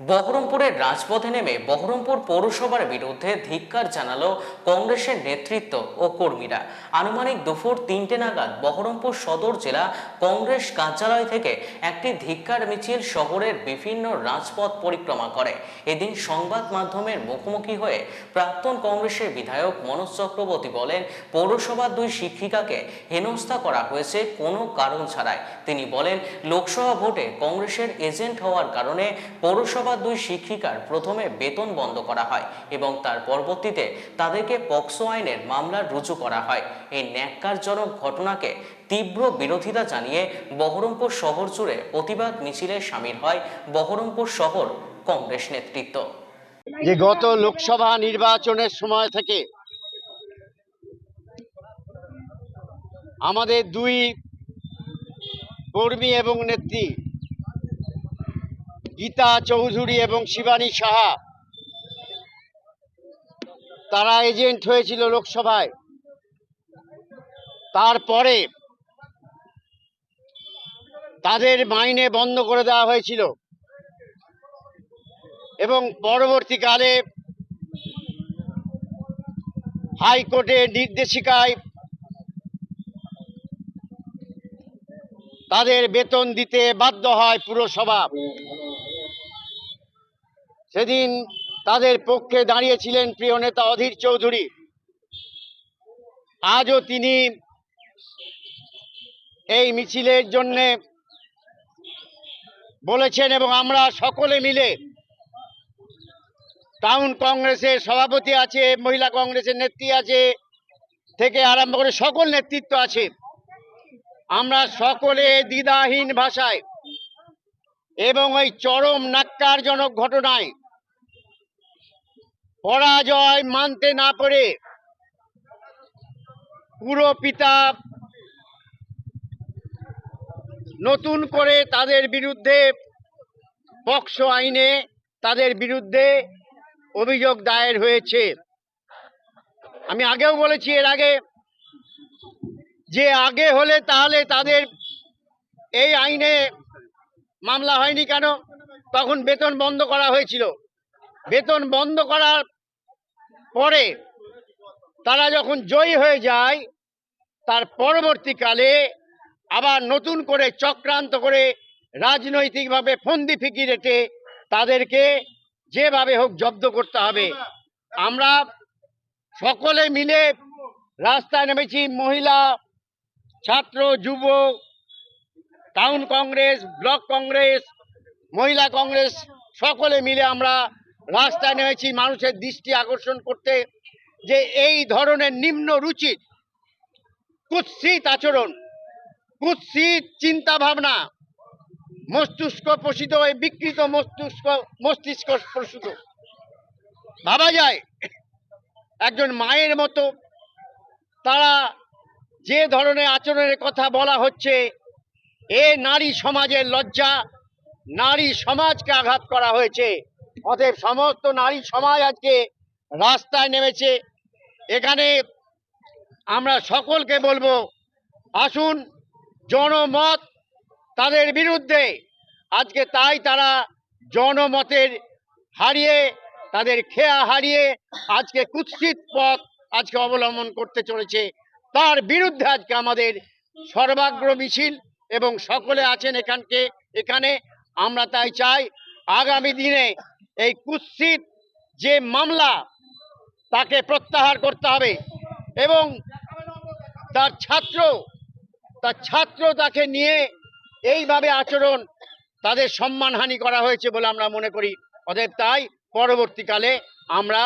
বহরমপুরের রাজপথে নেমে বহরমপুর পৌরসভার বিরুদ্ধে ধিক্কার জানালো কংগ্রেসের নেতৃত্ব ও কর্মীরা। আনুমানিক দুপুর তিনটে নাগাদ বহরমপুর সদর জেলা কংগ্রেস কার্যালয় থেকে একটি ধিক্কার মিছিল শহরের বিভিন্ন রাজপথ পরিক্রমা করে। এদিন সংবাদ মাধ্যমের মুখোমুখি হয়ে প্রাক্তন কংগ্রেসের বিধায়ক মনোজ চক্রবর্তী বলেন, পৌরসভার দুই শিক্ষিকাকে হেনস্থা করা হয়েছে কোনো কারণ ছাড়াই। তিনি বলেন, লোকসভা ভোটে কংগ্রেসের এজেন্ট হওয়ার কারণে পৌরসভার দুই শিক্ষিকার প্রথমে বেতন বন্ধ করা হয় এবং তার পরবর্তীতে তাদেরকে পক্সো আইনের মামলা রুজু করা হয়। এই ন্যাক্কারজনক ঘটনাকে তীব্র বিরোধিতা জানিয়ে বহরমপুর শহর জুড়ে প্রতিবাদ মিছিলে সামিল হয় বহরমপুর শহর কংগ্রেস নেতৃত্ব। যে গত লোকসভা নির্বাচনের সময় থেকে আমাদের দুই কর্মী এবং নেত্রী গীতা চৌধুরী এবং শিবানী সাহা। তারা এজেন্ট হয়েছিল লোকসভায়। তারপরে তাদের মাইনে বন্ধ করে দেওয়া হয়েছিল। এবং পরবর্তীকালে হাইকোর্টের নির্দেশিকায় তাদের বেতন দিতে বাধ্য হয় পুরসভা। সেদিন তাদের পক্ষে দাঁড়িয়েছিলেন প্রিয় নেতা অধীর চৌধুরী। আজও তিনি এই মিছিলের জন্যে বলেছেন এবং আমরা সকলে মিলে টাউন কংগ্রেসের সভাপতি আছে, মহিলা কংগ্রেসের নেত্রী আছে, থেকে আরম্ভ করে সকল নেতৃত্ব আছে। আমরা সকলে দ্বিধাহীন ভাষায় এবং ওই চরম নাক্কারজনক ঘটনায় পরাজয় মানতে না পেরে পুরো পিতা নতুন করে তাদের বিরুদ্ধে পক্সো আইনে তাদের বিরুদ্ধে অভিযোগ দায়ের হয়েছে। আমি আগেও বলেছি এর আগে, যে আগে হলে তাহলে তাদের এই আইনে মামলা হয়নি কেন? তখন বেতন বন্ধ করা হয়েছিল। বেতন বন্ধ করার পরে তারা যখন জয়ী হয়ে যায়, তার পরবর্তীকালে আবার নতুন করে চক্রান্ত করে রাজনৈতিকভাবে ফন্দি ফিকি রেটে তাদেরকে যেভাবে হোক জব্দ করতে হবে। আমরা সকলে মিলে রাস্তায় নেমেছি, মহিলা, ছাত্র যুব টাউন কংগ্রেস, ব্লক কংগ্রেস, মহিলা কংগ্রেস, সকলে মিলে আমরা রাস্তায় নেমেছি মানুষের দৃষ্টি আকর্ষণ করতে যে এই ধরনের নিম্ন রুচির কুৎসিত আচরণ, কুৎসিত চিন্তা ভাবনা মস্তিষ্ক প্রসিত এই বিকৃত মস্তিষ্ক মস্তিষ্ক প্রসূত ভাবা যায়, একজন মায়ের মতো তারা যে ধরনের আচরণের কথা বলা হচ্ছে এ নারী সমাজের লজ্জা। নারী সমাজকে আঘাত করা হয়েছে। অতএব সমস্ত নারী সমাজ আজকে রাস্তায় নেমেছে। এখানে আমরা সকলকে বলব, আসুন, জনমত তাদের বিরুদ্ধে। আজকে তাই তারা জনমতের হারিয়ে, তাদের খেয়া হারিয়ে আজকে কুৎসিত পথ আজকে অবলম্বন করতে চলেছে। তার বিরুদ্ধে আজকে আমাদের সর্বাগ্র মিছিল। এবং সকলে আছেন এখানকে। এখানে আমরা তাই চাই আগামী দিনে এই কুৎসিত যে মামলা তাকে প্রত্যাহার করতে হবে এবং তার ছাত্র তার ছাত্র তাকে নিয়ে এইভাবে আচরণ তাদের সম্মানহানি করা হয়েছে বলে আমরা মনে করি। অতএব তাই পরবর্তীকালে আমরা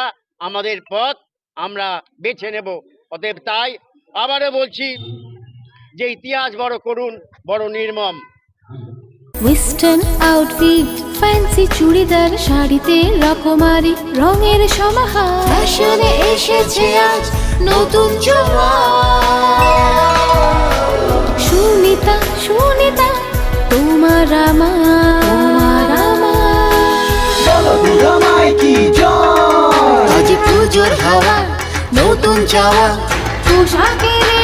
আমাদের পথ আমরা বেছে নেব। অতএব তাই আবারও বলছি যে ইতিহাস বড় করুন বড় নির্মম। ওয়েস্টার্ন আউটফিট ফ্যান্সি চুড়িদার শাড়িতে রকমারি রঙের সমাহার। ফ্যাশনে এসেছে আজ নতুন সুনিতা সুনিতা তোমার আমার। আমার। আজ পুজোর হাওয়া নতুন চাওয়া। পোশাকের